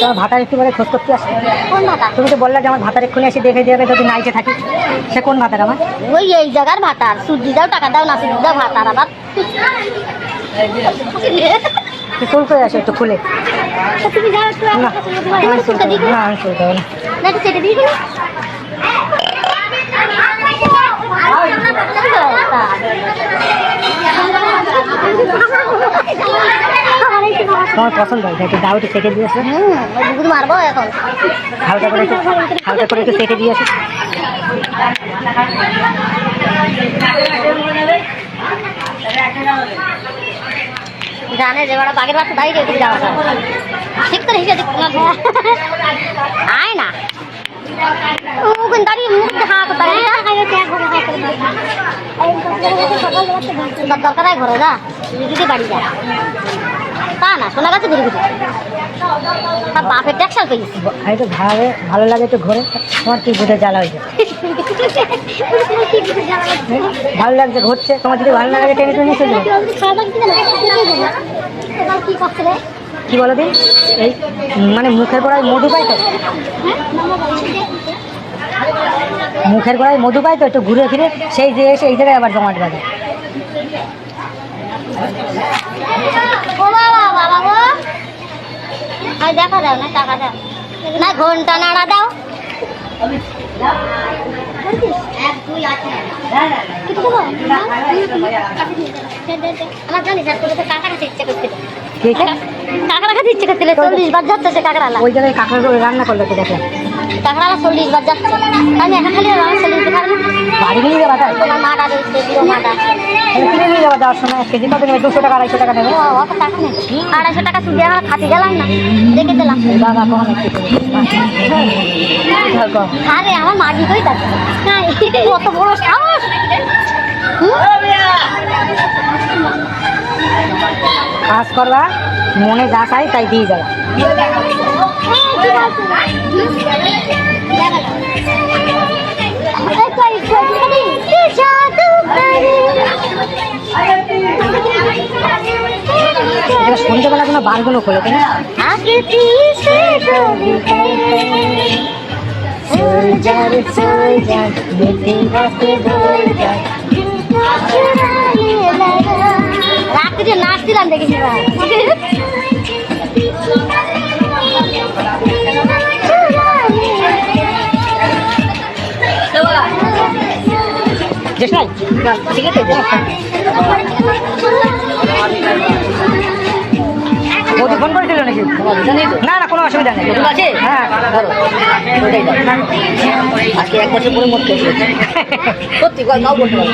তোমার ভাতার একটু বলে খোঁজ করতে আসে কোন ভাতা? তুমি তো বললে যে আমার ভাতার এক্ষুনি এসে দেখে দেবে যদি নাইটে থাকি। সে কোন ভাতার আমার? ওই এই জায়গার ভাতার। সুজি দাও টাকা দাও না সুজি দাও ভাতার আবার তুই চুল করে আসো একটু খুলে। তুমি যাও একটু না আমার আমি চুল করব না আমি চুল করব না। না একটু কেটে দিয়ে দিলে তোমার পছন্দ হয়েছে একটু দাও একটু সেটে দিয়েছে মারবো এখন। হালকা করে একটু হালকা করে একটু সেটে দিয়েছে জানে যে বড় বাঘের বাচ্চা দাঁড়িয়ে রেখে যাওয়া ঠিক করে হিসেবে আয় না। মুখ দাঁড়িয়ে মুখ হাত দরকার ঘরে যা। যদি বাড়ি যা। তা না শোনা গেছে ঘুরে বাপের ট্যাক্সাল পেয়েছি আমি তো ভালো ভালো লাগে একটু ঘুরে, তোমার কি বুঝে জ্বালা হয়েছে? ভালো লাগছে ঘুরছে তোমার যদি ভালো লাগে টেনে টেনে চলে কি বলো দিন? এই মানে মুখের গোড়ায় মধু পাই তো? মুখের গোড়ায় মধু পাই তো, একটু ঘুরে ফিরে, সেই যে এসে এই জায়গায় আবার জমাট বাঁধে। দেখা দাও না টাকা দাও না ঘণ্টা নাড়া দাও কিছু। আমার জানিস আর তোকে তো কাকা রাখতে ইচ্ছে করছিল ঠিক আছে কাকা রাখাতে ইচ্ছে করছিল চল্লিশ বার যাচ্ছে সে কাকড়ালা। ওই জায়গায় কাঁকড়া রান্না করল তো দেখে? কাকড়ালা চল্লিশ বার যাচ্ছে। আমি একা খালি রান্না চল্লিশ পারব বাড়ি নিয়ে যাবা তাই তোমার মাটা রয়েছে দিও মাটা কিনে নিয়ে যাবা যাওয়ার সময় কেজি কত নেবে? দুশো টাকা আড়াইশো টাকা নেবে? অত টাকা নেই। আড়াইশো টাকা সুদি আমার খাতে গেলাম না। দেখে দিলাম। বাবা কখন আরে আমার মাঝি কই যাচ্ছে কত বড় সাহস! হুম? কাজ করবা মনে যা চাই তাই দিয়ে যাবা। সন্ধ্যেবেলা কোনো বারগুলো খোলে তাই না? সোলজার সোলজার সোলজার যে নাচছিলাম যেস ঠিক আছে বৌদি ফোন করেছিল নাকি? না না কোনো অসুবিধা নেই। আছে? হ্যাঁ। ধরো। আজকে এক বছর পরে মরতে সত্যি কথা বলতে পারব।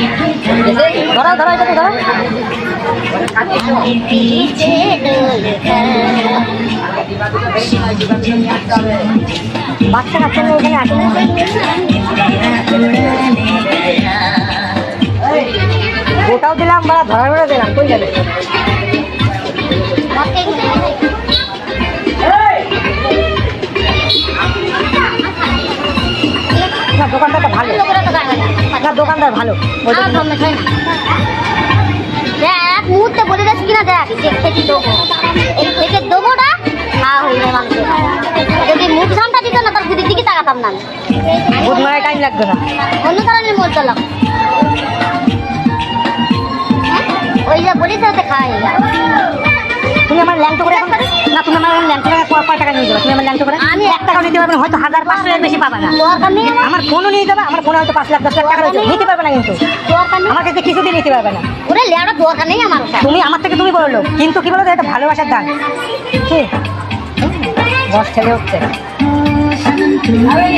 ধরাও ধরাও এটাকে বাচ্চা কাচ্চা এখানে আসে ওটাও দিলাম বা ধরা ধরা দিলাম। কই যাবে দোকানদারটা ভালো। আপনার দোকানদার ভালো। না দেখ মুহূর্তে বলে যাচ্ছি কিনা দেখ থেকে দেবো। এই থেকে দেবোটা খাওয়া হয়ে যায় মানুষের যদি মুখ ঝামটা দিত না তার বুদির দিকে তাকাতাম না বুধ টাইম লাগবে না। অন্য কারণে মোট দিলাম কয় টাকা নিয়ে যাবে? তুমি আমার আমি এক টাকা নিতে পারবে না হয়তো হাজার পাঁচশো এর বেশি পাবে না। আমার? ফোনও নিয়ে যাবে আমার ফোনে হয়তো পাঁচ লাখ দশ লাখ টাকা রয়েছে নিতে পারবে না কিন্তু। দরকার নেই। আমার কাছে কিছুদিন নিতে পারবে না। ওরে দরকার নেই আমার তুমি আমার থেকে তুমি বলল কিন্তু কি বলো এটা ভালোবাসার দান কি? ছেলে হচ্ছে। এই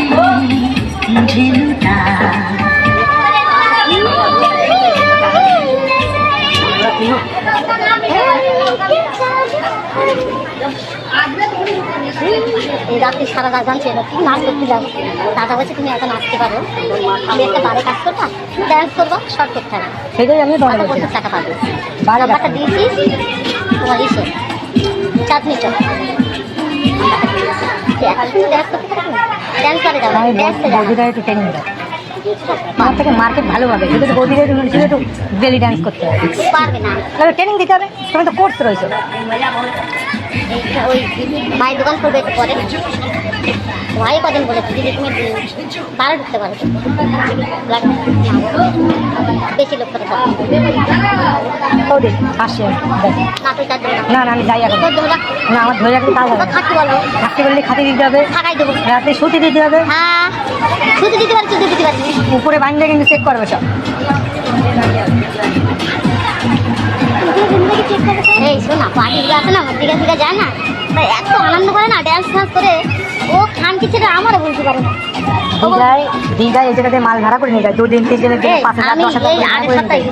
রাত্রি সারা রাত জানছি এবার তুমি নাচ করতে যাও দাদা বলছে তুমি এখন আসতে পারো। তুমি একটা বারে কাজ করবা ড্যান্স করবা শর্ট করতে হবে সেটাই আমি পঞ্চাশ টাকা পাবে। বারো টাকা দিয়েছি তোমার ইসে। চাঁদনি চক করতে আমি মার্কেট ভালো হবে শুধু একটু বেলি ডান্স করতে হবে পারবে না। ট্রেনিং দিতে হবে। তুমি তো কোর্স রয়েছে। ওই ভাই দোকান করবে একটু পরে। ভাই কদিন বলেছে দিদি তুমি বারো ঢুকতে পারো। বেশি লোক করে আসে না না। না আমি যাই এখন। না না আমার ধরে হবে বললে খাতে দিতে হবে। থাকাই দেবো। রাতে দিতে হবে। হ্যাঁ। দিতে পারছি দিতে পারছি উপরে বাঁধলে কিন্তু চেক করবে সব। এই শোনা পার্টিগুলো আছে না আমার দিকে দিকে যায় না। তাই এত আনন্দ করে না ড্যান্স ফ্যান্স করে ও খানকি ছেড়ে আমারও বলতে পারে না। দীঘায় দীঘায় এই জায়গাতে মাল ভাড়া করে নিয়ে যায় দুদিন তিন দিনের এই, পাঁচ হাজার আমি দশ হাজার এই করে ভাড়া আগের করে নিয়ে যায়।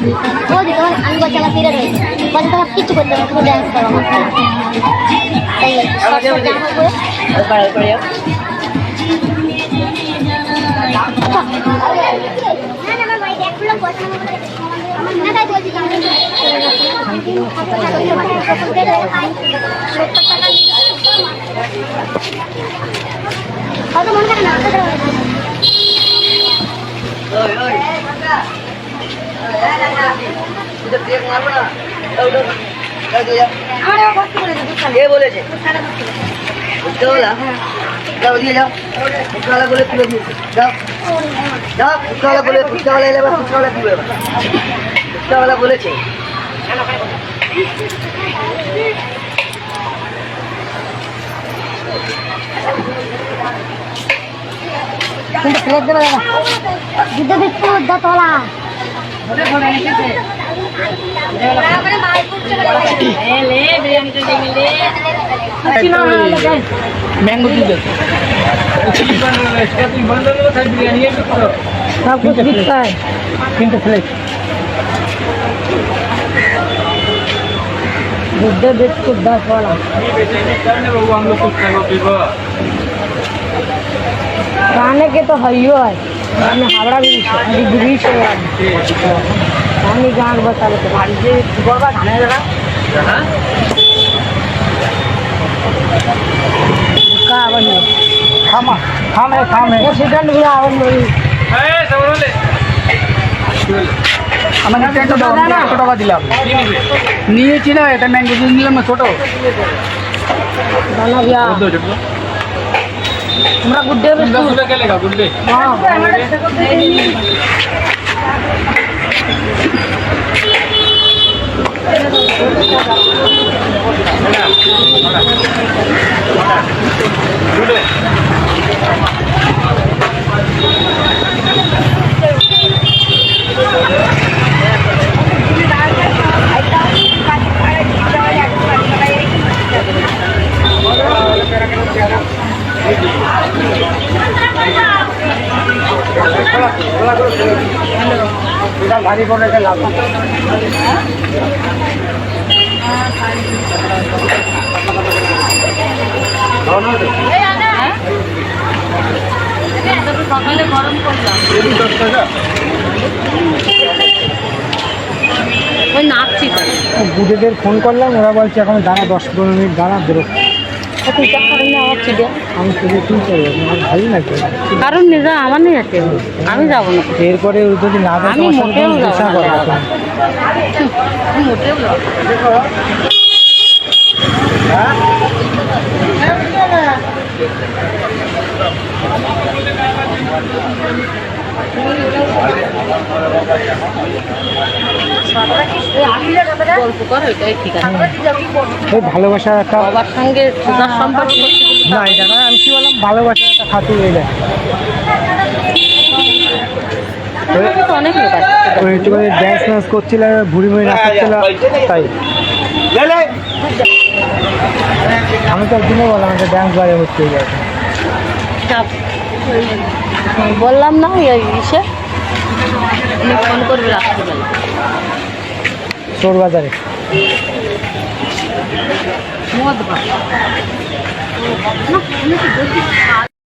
বলছি তোমার আমি বলছি আমার বলছি তোমার কিচ্ছু করতে হবে তুমি ড্যান্স করো আমার। তাই শর্ট শর্ট জামা পরে কত মনে থাকে না যাও দিয়ে যাও। বলে তুলে দিয়েছে। যাও। যাও ফুচকাওয়ালা বলে ফুচকাওয়ালা এলে ফুচকাওয়ালা তুলে ফুচকাওয়ালা বলেছে। কিন্তু ম্যাঙ্গো দুধ প্লেট गुड्डे बेच को दस वाला खाने के तो हयो है मैंने हावड़ा भी डिग्री से पानी गाँव बता लेते बाबा खाने जरा का सेकंड भी आवन है सबरों ले আমাকে একশো টাকা একশো টাকা দিলাম। নিয়েছি না এটা ম্যাঙ্গো জুস নিলাম না ছোটো। তোমরা গুড ডে গুড ডে। হ্যাঁ। ভারী করে লাভ ওই নাচছি ফোন করলাম, ওরা বলছে এখন দাঁড়া, দশ পনেরো মিনিট দাঁড়া বেরোচ্ছে কারণ নিজা আমার নেই আছে আমি যাব না। এরপরে যদি না আমি মোটেও যাব না। মোটেও ভালোবাসার একটা বাবার সঙ্গে সম্পর্ক না, এটা না আমি কি বললাম? ভালোবাসার একটা খাতি তো অনেক তাই। আমি তো একদিনও বললাম একটা ড্যান্স বাইরে হচ্ছে বললাম না ওই ইসে। ফোন করবে রাত্রিবেলা। চোর বাজারে মদ বা